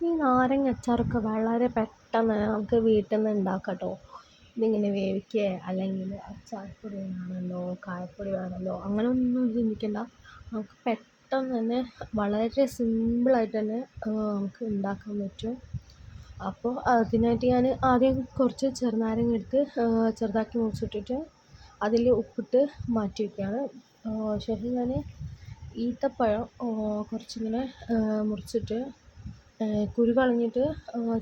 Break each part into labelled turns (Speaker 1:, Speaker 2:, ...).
Speaker 1: ഈ നാരങ്ങ അച്ചാറൊക്കെ വളരെ പെട്ടെന്ന് നമുക്ക് വീട്ടിൽ നിന്ന് ഉണ്ടാക്കാം കേട്ടോ ഇതിങ്ങനെ വേവിക്കുക അല്ലെങ്കിൽ അച്ചാർപ്പൊടി വേണമല്ലോ കായപ്പൊടി വേണമല്ലോ അങ്ങനെയൊന്നും ചിന്തിക്കേണ്ട. നമുക്ക് പെട്ടെന്ന് തന്നെ വളരെ സിമ്പിളായിട്ട് തന്നെ നമുക്ക് ഉണ്ടാക്കാൻ പറ്റും. അപ്പോൾ അതിനായിട്ട് ഞാൻ ആദ്യം കുറച്ച് ചെറുനാരങ്ങ എടുത്ത് ചെറുതാക്കി മുറിച്ചിട്ടിട്ട് അതിൽ ഉപ്പിട്ട് മാറ്റി വയ്ക്കുകയാണ് ശേഷം ഞാൻ ഈത്തപ്പഴം കുറച്ചിങ്ങനെ മുറിച്ചിട്ട് കുരു കളഞ്ഞിട്ട്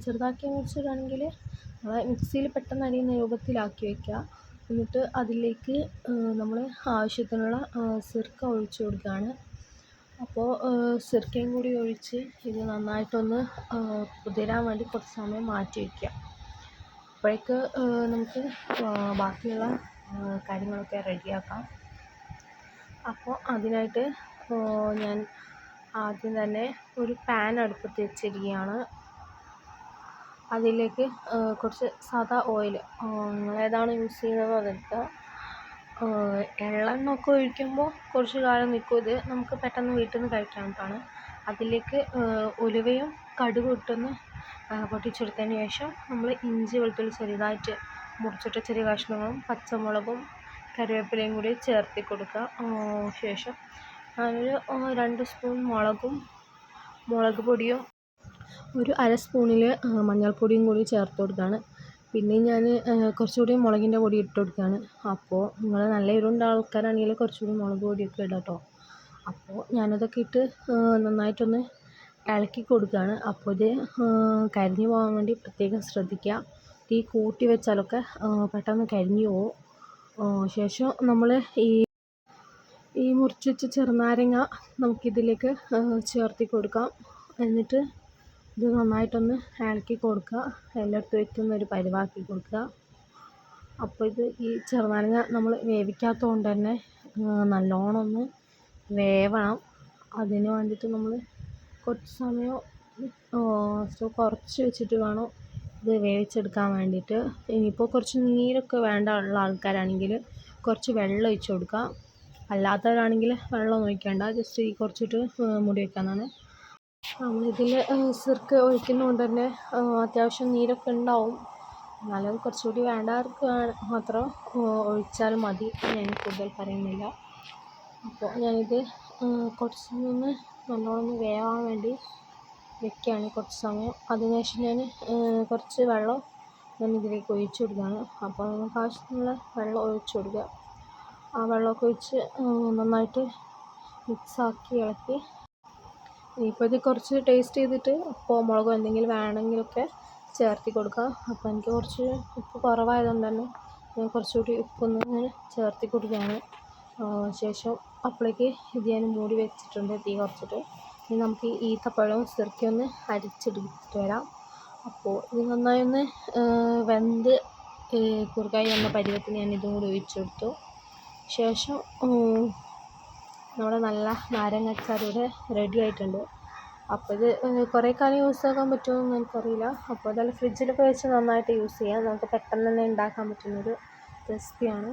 Speaker 1: ചെറുതാക്കി മുറിച്ചിടുകയാണെങ്കിൽ മിക്സിയിൽ പെട്ടെന്ന് അരിയുന്ന രൂപത്തിലാക്കി വയ്ക്കുക എന്നിട്ട് അതിലേക്ക് നമ്മൾ ആവശ്യത്തിനുള്ള സിർക്ക ഒഴിച്ച് കൊടുക്കുകയാണ്. അപ്പോൾ സിർക്കയും കൂടി ഒഴിച്ച് ഇത് നന്നായിട്ടൊന്ന് കുതിരാൻ വേണ്ടി കുറച്ച് സമയം മാറ്റി വയ്ക്കുക അപ്പോഴേക്ക് നമുക്ക് ബാക്കിയുള്ള കാര്യങ്ങളൊക്കെ റെഡിയാക്കാം. അപ്പോൾ അതിനായിട്ട് ഞാൻ ആദ്യം തന്നെ ഒരു പാൻ അടുപ്പത്ത് വെച്ചിരിക്കുകയാണ്. അതിലേക്ക് കുറച്ച് സാധാ ഓയിൽ നിങ്ങളേതാണ് യൂസ് ചെയ്യുന്നത് അതെടുക്കുക. എള്ളെണ്ണ ഒക്കെ ഒഴിക്കുമ്പോൾ കുറച്ച് കാലം നിൽക്കും. ഇത് നമുക്ക് പെട്ടെന്ന് വീട്ടിൽ നിന്ന് കഴിക്കാവുന്നതാണ് അതിലേക്ക് ഉലുവയും കടുകും ഇട്ടൊന്ന് പൊട്ടിച്ചെടുത്തതിന് ശേഷം നമ്മൾ ഇഞ്ചി വെളുത്തുള്ളി ചെറുതായിട്ട് മുറിച്ചിട്ട ചെറിയ കഷ്ണങ്ങളും പച്ചമുളകും കറിവേപ്പിലയും കൂടി ചേർത്ത് കൊടുക്കുക. ശേഷം ഞാനൊരു രണ്ട് സ്പൂൺ മുളകും മുളക് പൊടിയും ഒരു അര സ്പൂണിൽ മഞ്ഞൾപ്പൊടിയും കൂടി ചേർത്ത് കൊടുക്കുകയാണ് പിന്നെ ഞാൻ കുറച്ചുകൂടി മുളകിന്റെ പൊടി ഇട്ട് കൊടുക്കുകയാണ് അപ്പോൾ നിങ്ങൾ നല്ല ഇരുണ്ട ആൾക്കാരാണെങ്കിൽ കുറച്ചുകൂടി മുളക് പൊടിയൊക്കെ ഇടാം കേട്ടോ അപ്പോൾ ഞാനതൊക്കെ ഇട്ട് നന്നായിട്ടൊന്ന് ഇളക്കി കൊടുക്കുകയാണ് അപ്പോൾ ഇത് കരിഞ്ഞു പോകാൻ വേണ്ടി പ്രത്യേകം ശ്രദ്ധിക്കുക തീ കൂട്ടി വെച്ചാലൊക്കെ പെട്ടെന്ന് കരിഞ്ഞു പോകും ശേഷം നമ്മൾ ഈ മുറിച്ച് വെച്ച ചെറുനാരങ്ങ നമുക്കിതിലേക്ക് ചേർത്തി കൊടുക്കാം. എന്നിട്ട് ഇത് നന്നായിട്ടൊന്ന് ഇളക്കി കൊടുക്കുക. എല്ലായിടത്തും ഒരു പരിവാക്കി കൊടുക്കുക. അപ്പോൾ ഇത് ഈ ചെറുനാരങ്ങ നമ്മൾ വേവിക്കാത്തത് കൊണ്ട് തന്നെ നല്ലോണം ഒന്ന് വേവണം. അതിന് വേണ്ടിയിട്ട് നമ്മൾ കുറച്ച് സമയം സ്റ്റവ് കുറച്ച് വെച്ചിട്ട് വേണം ഇത് വേവിച്ചെടുക്കാൻ വേണ്ടിയിട്ട്. ഇനിയിപ്പോൾ കുറച്ച് നീരൊക്കെ വേണ്ട ഉള്ള ആൾക്കാരാണെങ്കിൽ കുറച്ച് വെള്ളം ഒഴിച്ച് കൊടുക്കുക. അല്ലാത്തവരാണെങ്കിൽ വെള്ളം ഒഴിക്കേണ്ട. ജസ്റ്റ് ഈ കുറച്ചിട്ട് മുടി വെക്കാനാണ് നമ്മളിതിൽ സിർക്ക് ഒഴിക്കുന്നതുകൊണ്ട് തന്നെ അത്യാവശ്യം നീരൊക്കെ ഉണ്ടാവും. എന്നാലും കുറച്ചുകൂടി വേണ്ടവർക്ക് മാത്രം ഒഴിച്ചാൽ മതി. ഞാൻ കൂടുതൽ പറയുന്നില്ല. അപ്പോൾ ഞാനിത് കുറച്ച് നിന്ന് നല്ലോണം വേവാൻ വേണ്ടി വെക്കുകയാണ് കുറച്ച് സമയം. അതിനുശേഷം ഞാൻ കുറച്ച് വെള്ളം ഞാൻ ഇതിലേക്ക് ഒഴിച്ചു കൊടുക്കുകയാണ്. അപ്പോൾ നമുക്ക് ആവശ്യത്തിനുള്ള വെള്ളം ഒഴിച്ചു കൊടുക്കുക. ആ വെള്ളമൊക്കെ ഒഴിച്ച് നന്നായിട്ട് മിക്സാക്കി ഇളക്കി. ഇനിയിപ്പോൾ ഇത് കുറച്ച് ടേസ്റ്റ് ചെയ്തിട്ട് ഉപ്പോ മുളകോ എന്തെങ്കിലും വേണമെങ്കിലൊക്കെ ചേർത്തി കൊടുക്കാം അപ്പോൾ എനിക്ക് കുറച്ച് ഉപ്പ് കുറവായതുകൊണ്ട് തന്നെ ഞാൻ കുറച്ചുകൂടി ഉപ്പൊന്ന് ഇങ്ങനെ ചേർത്തി കൊടുക്കുകയാണ്. ശേഷം അപ്പോഴേക്ക് ഇത് ഞാൻ മൂടി വെച്ചിട്ടുണ്ട് തീ കുറച്ചിട്ട്. ഇനി നമുക്ക് ഈത്തപ്പഴവും സിറക്കിയൊന്ന് അരിച്ചെടുത്തിട്ട് വരാം. അപ്പോൾ ഇത് നന്നായി ഒന്ന് വെന്ത് കുറുകായി വന്ന പരുവത്തിന് ഞാൻ ഇതും കൂടി ഒഴിച്ചു കൊടുത്തു ശേഷം നമ്മുടെ നല്ല നാരങ്ങ അച്ചാർ ഇവിടെ റെഡി ആയിട്ടുണ്ട്. അപ്പോൾ ഇത് കുറേ കാലം യൂസ് ആക്കാൻ പറ്റുമോ എന്ന് എനിക്കറിയില്ല. അപ്പോൾ അതെല്ലാം ഫ്രിഡ്ജിലൊക്കെ വെച്ച് നന്നായിട്ട് യൂസ് ചെയ്യാം. നമുക്ക് പെട്ടെന്ന് തന്നെ ഉണ്ടാക്കാൻ പറ്റുന്നൊരു റെസിപ്പിയാണ്